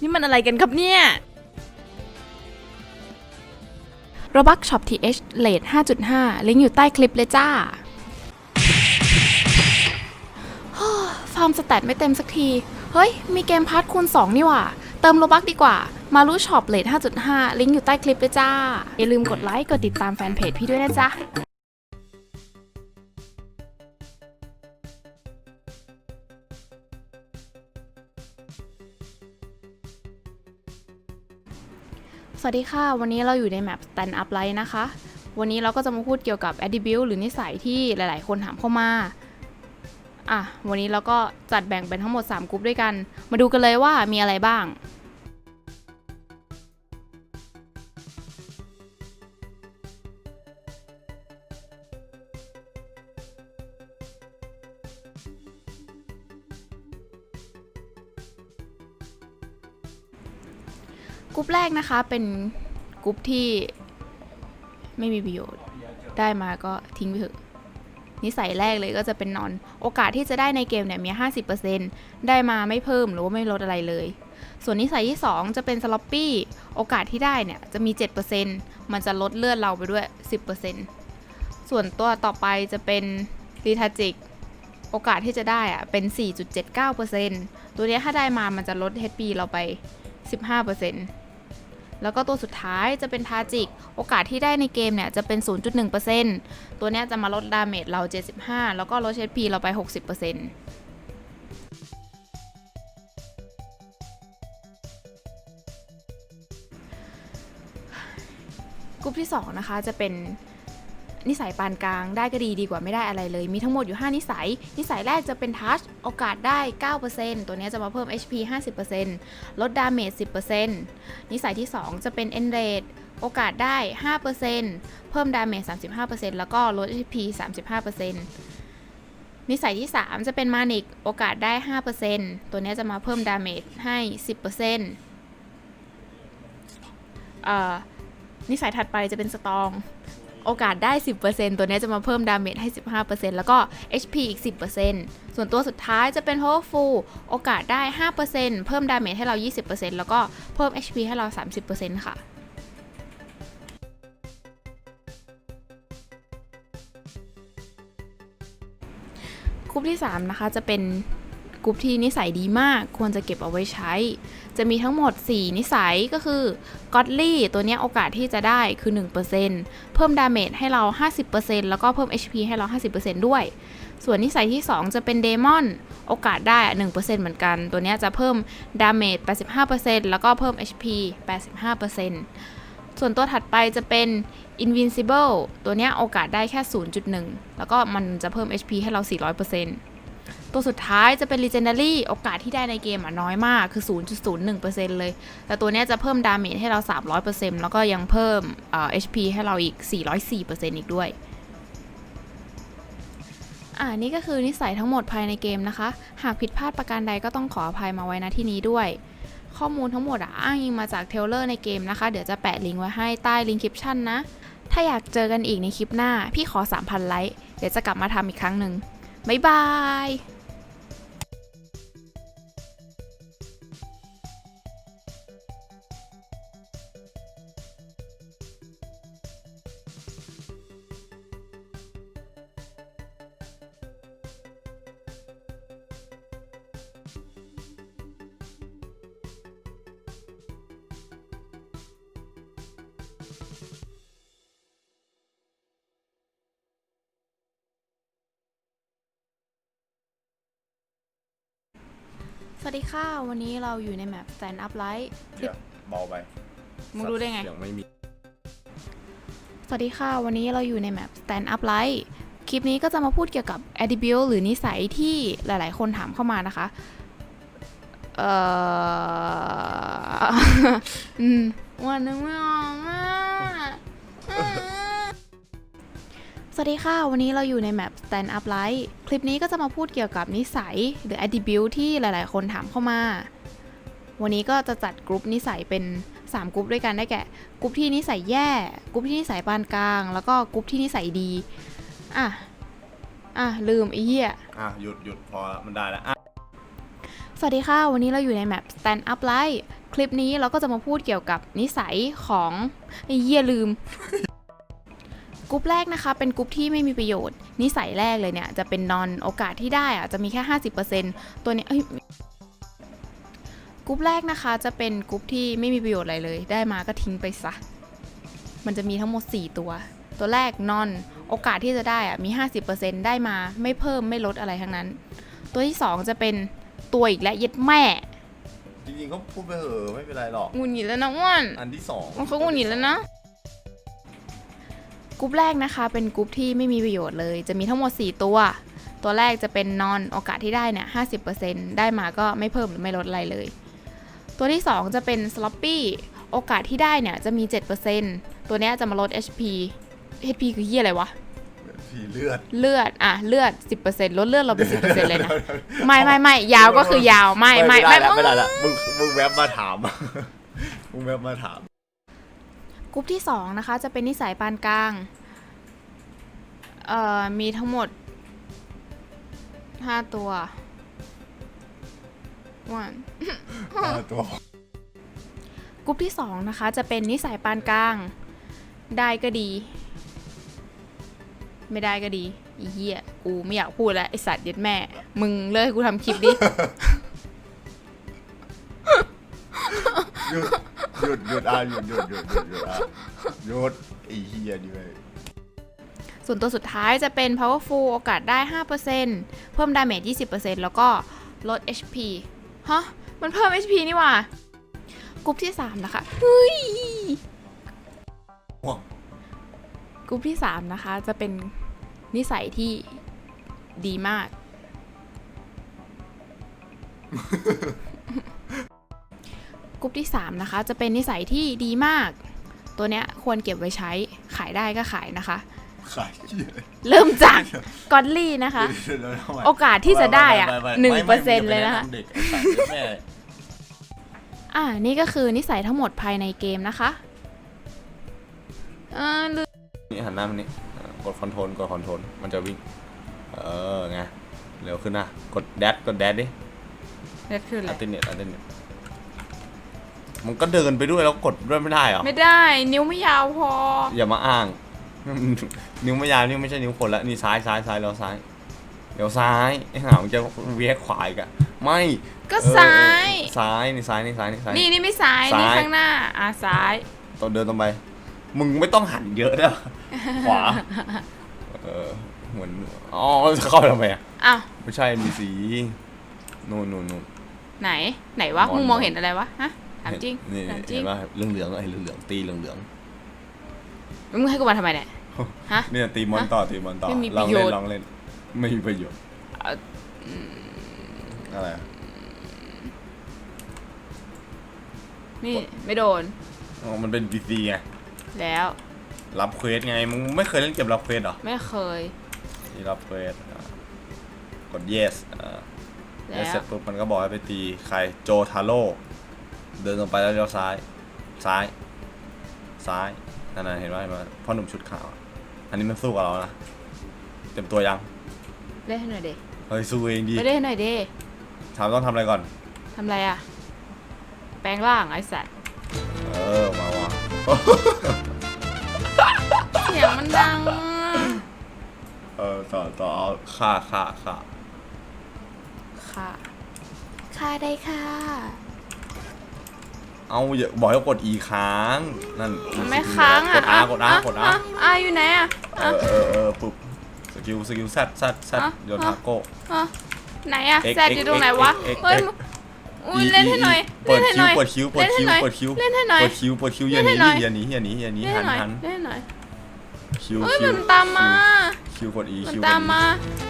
นี่มันอะไรกันครับเนี่ย Robux Shop TH เลท5.5 ลิงก์อยู่ใต้คลิปเลยจ้าฟาร์มสแตทไม่เต็มสักที เฮ้ย มีเกมพาร์ทคูณ 2 นี่หว่า เติมโลบักดีกว่า มารู้ช็อปเลท5.5 ลิงก์อยู่ใต้คลิปเลยจ้า อย่าลืมกดไลค์ กดติดตามแฟนเพจพี่ด้วยนะจ๊ะ สวัสดีค่ะ วันนี้เราอยู่ในแมป Stand Up Light นะคะ วันนี้เราก็จะมาพูดเกี่ยวกับ attribute หรือนิสัยที่หลาย ๆ คนถามเข้ามา อะ วันนี้เราก็จัดแบ่งเป็นทั้งหมด 3 กลุ่มด้วยกัน มาดูกันเลยว่ามีอะไรบ้าง กรุ๊ปแรกนะคะเป็นกรุ๊ปที่ไม่มีประโยชน์ ได้มาก็ทิ้งไปเถอะ นิสัยแรกเลยก็จะเป็นนอน โอกาสที่จะได้ในเกมเนี่ยมี 50%ได้มาไม่เพิ่มหรือว่าไม่ลดอะไรเลย ส่วนนิสัยที่ 2 จะเป็นสล็อปปี้ โอกาสที่ได้เนี่ยจะมี 7%มันจะลดเลือดเราไปด้วย 10%ส่วนตัวต่อไปจะเป็นรีทาจิก โอกาสที่จะได้อะเป็น 4.79%ตัวนี้ถ้าได้มามันจะลด HP เราไป 15% แล้วก็ตัวสุดท้ายจะเป็นทาจิก โอกาสที่ได้ในเกมเนี่ยจะเป็น 0.1%ตัวเนี้ยจะมาลดดาเมจเรา 75 แล้วก็ลด HP เราไป 60%กลุ่มที่ 2 นะคะจะเป็น นิสัยปานกลางได้ก็ดีดีกว่าไม่ได้อะไรเลย มีทั้งหมดอยู่ 5 นิสัย นิสัยแรกจะเป็นทัชโอกาสได้ 9%ตัวนี้จะมาเพิ่ม HP 50%ลดดาเมจ 10%นิสัยที่ 2 จะเป็น e n r a g e โอกาสได้ 5%เพิ่มดาเมจ 35%แล้วก็ลด HP 35%นิสัยที่ 3 จะเป็นมานิกโอกาสได้ 5%ตัวนี้จะมาเพิ่มดาเมจให้ 10%เอ่อนิสัยถัดไปจะเป็นสตอง โอกาสได้ 10%ตัวนี้จะมาเพิ่มดาเมจให้ 15%แล้วก็ HP อีก 10%ส่วนตัวสุดท้ายจะเป็น Powerful โอกาสได้ 5%เพิ่มดาเมจให้เรา 20%แล้วก็เพิ่ม HP ให้เรา 30%ค่ะกลุ่มที่ 3 นะคะจะเป็น กลุ่มที่นิสัยดีมากควรจะเก็บเอาไว้ใช้ จะมีทั้งหมด 4 นิสัยก็คือก็อดลี่ตัวนี้โอกาสที่จะได้คือ 1%เพิ่มดาเมจให้เรา 50%แล้วก็เพิ่ม HP ให้เรา 50%ด้วย ส่วนนิสัยที่ 2 จะเป็นเดมอนโอกาสได้อะ1%เหมือนกัน ตัวนี้จะเพิ่มดาเมจ 85%แล้วก็เพิ่ม HP 85%ส่วนตัวถัดไปจะเป็น Invincible ตัวนี้โอกาสได้แค่ 0.1 แล้วก็มันจะเพิ่ม HP ให้เรา 400% ตัวสุดท้ายจะเป็น Legendary โอกาสที่ได้ในเกมอะน้อยมากคือ 0.01%เลย แต่ตัวนี้จะเพิ่มดาเมจให้เรา 300%แล้วก็ยังเพิ่มเอ่อ HP ให้เราอีก 404%อีกด้วยอ่านี่ก็คือนิสัยทั้งหมดภายในเกมนะคะ หากผิดพลาดประการใดก็ต้องขออภัยมาไว้ณที่นี้ด้วย ข้อมูลทั้งหมดอะอ้างอิงมาจากเทลเลอร์ในเกมนะคะ เดี๋ยวจะแปะลิงก์ไว้ให้ใต้ลิงก์คลิปชั่นนะ ถ้าอยากเจอกันอีกในคลิปหน้า พี่ขอ 3,000 ไลค์ เดี๋ยวจะกลับมาทำอีกครั้งหนึ่งบ๊ายบาย สวัสดีค่ะ วันนี้เราอยู่ในแมป Stand Up Light เดี๋ยวเบาไปมึงรู้ได้ไง เสียงไม่มีสวัสดีค่ะ วันนี้เราอยู่ในแมป Stand Up Light คลิปนี้ก็จะมาพูดเกี่ยวกับ attribute หรือนิสัยที่หลายๆ คนถามเข้ามานะคะ เอ่อ อืมวันนึงไม่ออก วัสดีค่ะ วันนี้เราอยู่ในแมป Stand Up Light คลิปนี้ก็จะมาพูดเกี่ยวกับนิสัยหรือ attribute ที่หลายๆ คนถามเข้ามา วันนี้ก็จะจัดกรุ๊ปนิสัยเป็น 3กรุ๊ปด้วยกันได้แก่กรุ๊ปที่นิสัยแย่กรุ๊ปที่นิสัยปานกลาง แล้วก็กรุ๊ปที่นิสัยดี อะ อะ ลืมไอ้เหี้ย อะ หยุดหยุดพอละมันได้แล้วอะสวัสดีค่ะ วันนี้เราอยู่ในแมป Stand Up Light คลิปนี้เราก็จะมาพูดเกี่ยวกับนิสัยของไอ้เหี้ยลืม กรุ๊ปแรกนะคะ เป็นกรุ๊ปที่ไม่มีประโยชน์ นิสัยแรกเลยเนี่ย จะเป็นนอนโอกาสที่ได้อะจะมีแค่ 50%ตัวเนี้ยเอ้ยกรุ๊ปแรกนะคะจะเป็นกรุ๊ปที่ไม่มีประโยชน์อะไรเลย ได้มาก็ทิ้งไปซะ มันจะมีทั้งหมด 4 ตัว ตัวแรกนอนโอกาสที่จะได้อะมี 50%ได้มาไม่เพิ่มไม่ลดอะไรทั้งนั้น ตัวที่ 2 จะเป็นตัวอีกและเย็ดแม่จริงๆก็พูดไปเถอะไม่เป็นไรหรอกหงุนหงิดแล้วนะอ้วนอันที่สองเขาหงุนหงิดแล้วนะ กรุ๊ปแรกนะคะ เป็นกรุ๊ปที่ไม่มีประโยชน์เลย จะมีทั้งหมด 4 ตัว ตัวแรกจะเป็นนอนโอกาสที่ได้เนี่ย50%ได้มาก็ไม่เพิ่มหรือไม่ลดอะไรเลย ตัวที่ 2 จะเป็นสล็อปปี้โอกาสที่ได้เนี่ยจะมี 7%ตัวเนี้ยจะมาลด HP HP คือเหี้ยอะไรวะผีเลือด เลือด อะ เลือด 10%ลดเลือดเราไป10%เลยนะ ไม่ไม่ไม่ยาวก็คือยาว ไม่ไม่ไม่ไม่ได้ละไม่ได้ละมึงมึงแวบมาถาม มึงแวบมาถาม กรุ๊ปที่ 2 นะคะ จะเป็นนิสัยปานกลาง เอ่อ มีทั้งหมด 5 ตัววันตัวกรุ๊ปที่ 2 นะคะ จะเป็นนิสัยปานกลาง ได้ก็ดี ไม่ได้ก็ดีอีเหี้ย กูไม่อยากพูดแล้ว ไอสัตว์เย็ดแม่ มึงเลิกให้กูทำคลิปดิ หยุดหยุดหยุดอะหยุดหยุดหยุดหยุดหยุดอะหยุดไอ้เหี้ยดิเว้ยส่วนตัวสุดท้ายจะเป็น powerful โอกาสได้ 5%เพิ่ม damage 20%แล้วก็ลด HP ฮะ มันเพิ่ม HP นี่หว่ากรุ๊ปที่ 3 นะคะเฮ้ยว้าวกรุ๊ปที่ 3 นะคะ จะเป็นนิสัยที่ดีมาก กรุ๊ปที่ 3 นะคะ จะเป็นนิสัยที่ดีมาก ตัวเนี้ยควรเก็บไว้ใช้ขายได้ก็ขายนะคะ ขายเหี้ยเริ่มจากกอดลี่นะคะ เดี๋ยวๆทำไมโอกาสที่จะได้อะม่ม่หนึ่งไม่เปอร์เซ็นต์ไม่เลยนะคะ ไม่เด็กไอ้สัตว์แม่อ่านี่ก็คือนิสัยทั้งหมดภายในเกมนะคะเออลืมนี่หันหน้ามันนี่เออกดคอนโทรลกดคอนโทรลมันจะวิ่งเออไงเร็วขึ้นนะกดแดดกดแดดดิเล็ดคืออะไรอัลติเนตอัลติเนตมั นก็เดินไปด้วยแล้วกดด้วยไม่ได้เหรอ ไม่ได้ นิ้วไม่ยาวพอ อย่ามาอ้าง นิ้วไม่ยาวนี่ไม่ใช่นิ้วคนละนี่ซ้ายซ้ายซ้ายแล้วซ้าย เดี๋ยวซ้ายไอ้ห่ามันจะเวียกขวาอีกอะไม่ก็เออซ้ายซ้ายนี่ซ้ายนี่ซ้ายนี่ซ้าย นี่นี่ไม่ซ้าย ซ้าย นี่ข้างหน้า อ่าซ้ายต้องเดินตรงไป มึงไม่ต้องหันเยอะนะขวา เออเหมือนอ๋อจะเข้าไปทำไมอะอ้าว ไม่ใช่มีสีนู่นนู่นนู่น ไหน ไหนวะ มอนมึงมองเห็นอะไรวะ ฮะ ถามจริงนี่ถามจริเห็งนป่ะเหลืองเหลืองๆไอ้เหลืองเหลืองๆตีเหลืองเหลืองมึงให้กูมาทำไมเนี่ย ฮะๆเนี่ยตีมอนต่อตีมอนต่อไม่มีลปองระโยเล่ชนน์ ลองเล่นไม่มีประโยชน์เอ่ออะไรอะนี่ไม่โดนอ๋อมันเป็นบีซีไงแล้วรับเควสไงมึงไม่เคยเล่นเกมรับเควสเหรอไม่เคยที่รับเควสอะกด yes อ่า แล้แล้ววเสร็จปุ๊บมันก็บอกให้ไปตีใครโจทาโร่ เดินตรงไปแล้วเลี้ยวซ้าย ซ้าย ซ้ายนั่นน่ะเห็นว่าเห็นว่าพ่อหนุ่มชุดขาวอันนี้มันสู้กับเรานะเต็มตัวยังเล่นให้หน่อยเดเฮ้ยสู้เองดีไม่เล่นให้หน่อยเดถามต้องทำอะไรก่อน ทำอะไรอะ แปลงร่างไอ้สัตว์เออมาว่ะ เสียงมันดังอะเออต่อต่อเอาฆ่าฆ่าฆ่า ค่ะ ค่ะได้ค่ะ เอาอย่าบอกให้กด E ค้างนั่นมันไม่ค้างอะกด R กด R กด R อะอยู่ไหนอะเออเออเออปุ๊บสกิลสกิลแซดแซดแซดอะโยนทาโก้ อะไหนอะ X แซดอยู่ตรงไหนวะ X X X เฮ้ย X มึงอุ้ยเล่นให้หน่อย เปิเล่ดนให้คิหวน่อย เปิดคิวเปิดคิวเล่นให้หน่อยเปิดคิวเล่นให้หน่อยเปิดคิวเปิดคิวอย่าหนีเล่นให้หน่อย อย่าหนีอย่าหนีอย่าหนีเล่นหัให้นหน่อยหันเล่นให้หน่อยคิวเฮ้ยคิวมันตามมา คิวกด E มันคิวตามมา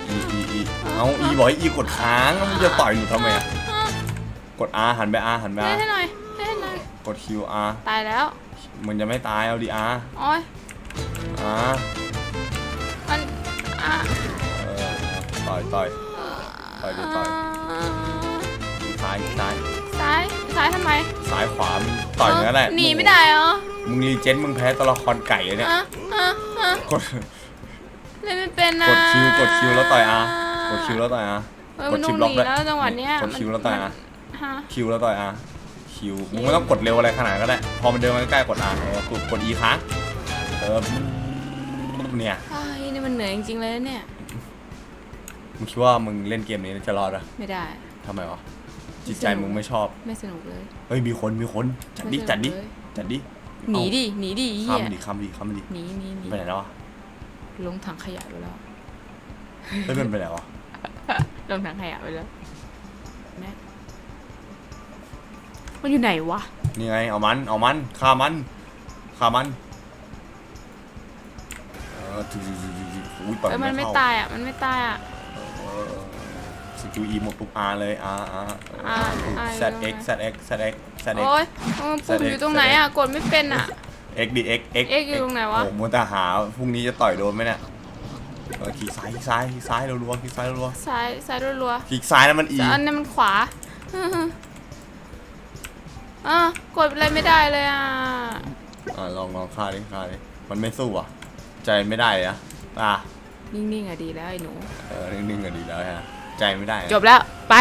อีอีอีเอา E บอกให้ E กดค้างแล้วมึงจะต่อยหนูทำไมอะอะกด R หันไป R หันไปเล่น R ให้หน่อย เล่นให้หน่อย กด Q R ตายแล้วมันจะไม่ตายเอาดิ R โอ้ย R มันอะเออต่อยต่อยต่อยดิต่อยซ้ายซ้ายซ้ายซ้ายทำไมซ้ายขวามึงต่อยอย่างนั้นแหละหนีไม่ได้เหรอมึงรีเจนมึงแพ้ตัวละครไก่อะเนี่ยอะอะอะกด เล่นไม่เป็นนะกดคิวกดคิวแล้วต่อย R กดคิวแล้วต่อย R เฮ้ยกมัดนชิต้อปงล็อกหนีด้วยแล้วจังหวะเนี้ยกดคิวแล้วต่อยมัน R ฮะ คิวแล้วต่อย R คิ คิวมึงไม่ต้องกดเร็วอะไรขนาดนั้นก็ได้พอมันเดินมาใกล้ๆกด R เออกดกด E ค้างเออเนี่ยไอ้ยนี่มันเหนื่อยจริงๆเลยนะเนี่ย มึงคิดว่ามึงเล่นเกมนี้จะรอดปะไม่ได้ ทำไมวะจิตใจมึงไม่ชอบไม่สนุกเลย เฮ้ยมีคนมีคนจัดดิไม่สนุกจัดดิเลยจัดดิหนีดิ หนีดิเฮีข้ามยดิข้ามดิข้ามดิหนีหนีหนีไปไหนแล้ววะลงถังขยะไปแล้ว เฮ้ยมันไปไหนวะลงถังขยะไปแล้วแม่ มันอยู่ไหนวะ นี่ไง เอามัน เอามัน ฆ่ามัน ฆ่ามัน เออจุ๊ๆๆๆอุ้ยปล่อยเอ้ยมัมันนไม่เข้าตายอะ มันไม่ตายอะ สกิลอีหมดปุ๊บ R เลย R R R R Z X Z X Z X Z X โอ้ยเออปุ่มอยู่ตรงไหนอะ กดไม่เป็นอะ X D X X X อยู่ตรงไหนวะ โอ้โหมัวแต่หาพรุ่งนี้จะต่อยโดนไหมเนี่ยเออคลิกซ้ายคลิกซ้ายคลิกซ้ายรัวๆคลิกซ้ายรัวซ้ายซ้ายรัวๆคลิกซ้ายแล้วมันๆ E แต่อันนี้มันขวา อะกดอะไรไม่ได้เลยอะอ่าลองลองฆ่าดิฆ่าดิมันไม่สู้อะ ใจไม่ได้เลยอะอะนิ่งๆอะดีแล้วไอ้หนู เออนิ่งๆก็ดีแล้วฮะ ใจไม่ได้อะ จบแล้ว ไป